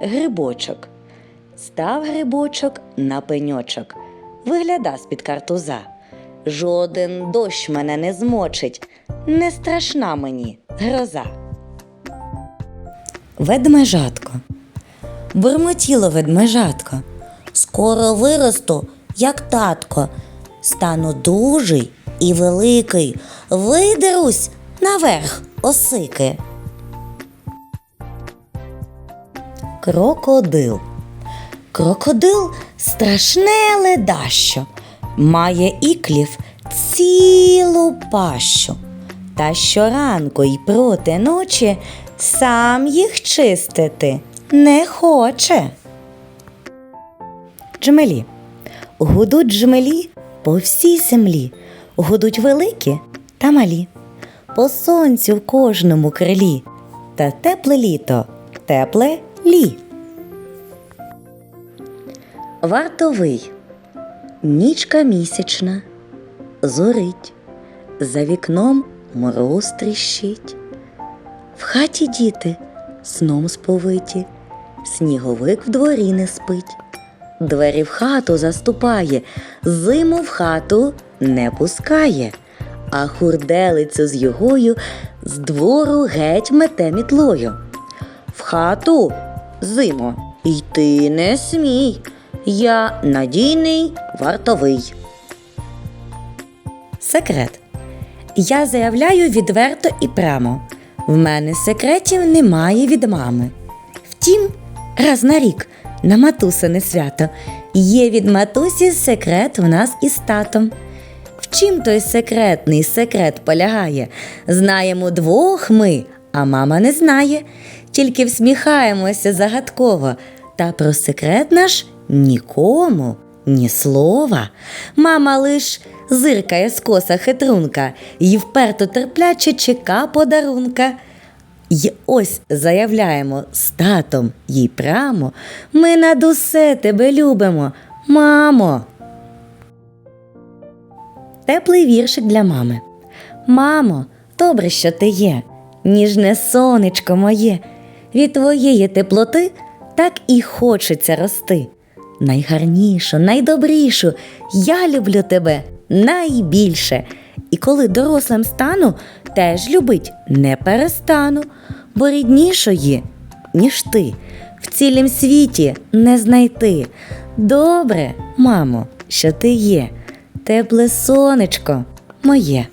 грибочок. Став грибочок на пеньочок, вигляда з-під картуза. Жоден дощ мене не змочить, не страшна мені гроза. Ведмежатко. Бурмотіло ведмежатко. Скоро виросту, як татко, стану дужий і великий, видерусь наверх осики. Крокодил. Крокодил страшне ледащо, має іклів цілу пащу. Та щоранку й проти ночі сам їх чистити не хоче. Джмелі. Гудуть джмелі по всій землі, гудуть великі та малі. По сонцю в кожному крилі, та тепле літо, тепле лі. Вартовий. Нічка місячна, зорить, за вікном мороз тріщить. В хаті діти сном сповиті, сніговик в дворі не спить. Двері в хату заступає, зиму в хату не пускає, а хурделицю з йогою з двору геть мете мітлою. В хату, зимо, йти не смій. Я надійний вартовий. Секрет. Я заявляю відверто і прямо. В мене секретів немає від мами. Втім, раз на рік на матусине свято є від матусі секрет в нас із татом. В чим той секретний секрет полягає? Знаємо двох ми, а мама не знає. Тільки всміхаємося загадково. Та про секрет наш нікому ні слова. Мама лиш зиркає скоса хитрунка і вперто терпляче чека подарунка. й ось заявляємо з татом їй прямо, ми над усе тебе любимо, мамо. Теплий віршик для мами. Мамо, добре, що ти є, ніжне сонечко моє. Від твоєї теплоти так і хочеться рости. Найгарнішу, найдобрішу, я люблю тебе найбільше. І коли дорослим стану, теж любить не перестану, бо ріднішої, ніж ти, в цілім світі не знайти. Добре, мамо, що ти є, тепле сонечко моє.